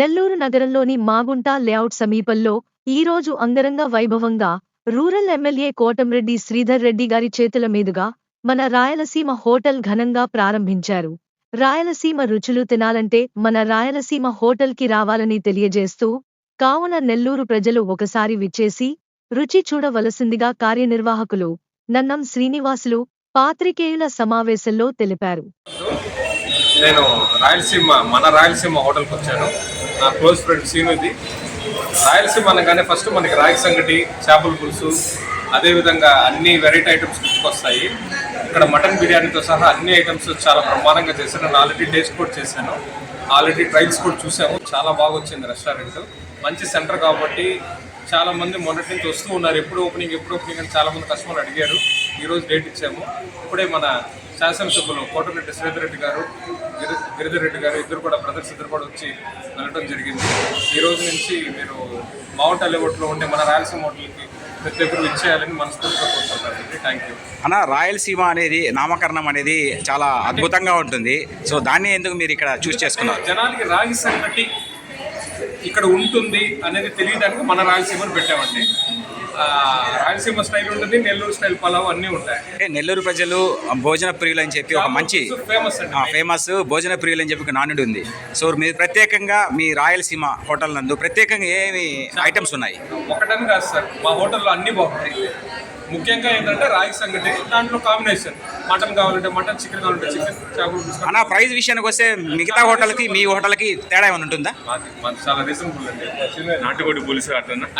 నెల్లూరు నగరంలోని మాగుంట లేఅవుట్ సమీపంలో ఈరోజు అంగరంగ వైభవంగా రూరల్ ఎమ్మెల్యే కోటంరెడ్డి శ్రీధర్ రెడ్డి గారి చేతుల మీదుగా మన రాయలసీమ హోటల్ ఘనంగా ప్రారంభించారు. రాయలసీమ రుచులు తినాలంటే మన రాయలసీమ హోటల్కి రావాలని తెలియజేస్తూ కావున నెల్లూరు ప్రజలు ఒకసారి విచ్చేసి రుచి చూడవలసిందిగా కార్యనిర్వాహకులు నన్నం శ్రీనివాసులు పాత్రికేయుల సమావేశంలో తెలిపారు. నేను రాయలసీమ మన రాయలసీమ హోటల్కి వచ్చాను. నా క్లోజ్ ఫ్రెండ్ సీనుది. రాయలసీమ అనగానే ఫస్ట్ మనకి రాగి సంగటి చేపల పులుసు అదేవిధంగా అన్ని వెరైటీ ఐటమ్స్ గుర్తుకొస్తాయి. ఇక్కడ మటన్ బిర్యానీతో సహా అన్ని ఐటమ్స్ చాలా బ్రహ్మాండంగా చేశాను. నేను ఆల్రెడీ టేస్ట్ కూడా చేశాను. ఆల్రెడీ ట్రైల్స్ కూడా చూసాము చాలా బాగా వచ్చింది రెస్టారెంట్ మంచి సెంటర్ కాబట్టి చాలా మంది మొదటి నుంచి వస్తూ ఉన్నారు. ఎప్పుడు ఓపెనింగ్ ఎప్పుడు ఓపెనింగ్ అని చాలా మంది కస్టమర్లు అడిగారు. ఈరోజు డేట్ ఇచ్చాము. ఇప్పుడే మన శాసనసభ్యులు కోటరెడ్డి శ్రీధర్ రెడ్డి గారు గిరి గిరిధర్ రెడ్డి గారు ఇద్దరు కూడా బ్రదర్స్ ఇద్దరు కూడా వచ్చి వెళ్ళడం జరిగింది. ఈ రోజు నుంచి మీరు మౌంట్ అలెవట్లో ఉండే మన రాయలసీమ హోటల్కి ప్రతి ఒక్కరు ఇచ్చేయాలని మనస్ఫూర్తిగా కోరుకుంటానండి థ్యాంక్ యూ అన్న రాయలసీమ అనేది నామకరణం అనేది చాలా అద్భుతంగా ఉంటుంది. సో దాన్ని ఎందుకు మీరు ఇక్కడ చూస్ చేసుకున్నారు? జనాలకి రాగి సంగటి ఇక్కడ ఉంటుంది అనేది తెలియడానికి మన రాయలసీమను పెట్టామండి. రాయలసీమ స్టైల్ ఉంటుంది నెల్లూరు స్టైల్ పలావ్ అన్నీ ఉంటాయి. నెల్లూరు ప్రజలు భోజన ప్రియులు అని చెప్పి ఒక మంచి ఫేమస్ అండి. ఫేమస్ భోజన ప్రియులు అని చెప్పి ఒక నానుడు ఉంది. సో మీరు ప్రత్యేకంగా మీ రాయలసీమ హోటల్ నందు ప్రత్యేకంగా ఏమి ఐటమ్స్ ఉన్నాయి? ఒకటని కాదు సార్ మా హోటల్లో అన్ని బాగుంటాయి. ముఖ్యంగా ఏంటంటే రాగి సంగటి దాంట్లో కాంబినేషన్ మటన్ కావాలంటే మటన్ చికెన్ కావాలంటే చికెన్ చేపలు అన్న ప్రైస్ విషయానికి వస్తే మిగతా హోటల్కి మీ హోటల్కి తేడా ఏమైనా ఉంటుందా? చాలా రీజనబుల్ అండి. నాటుకోడి పులుసు అట్లా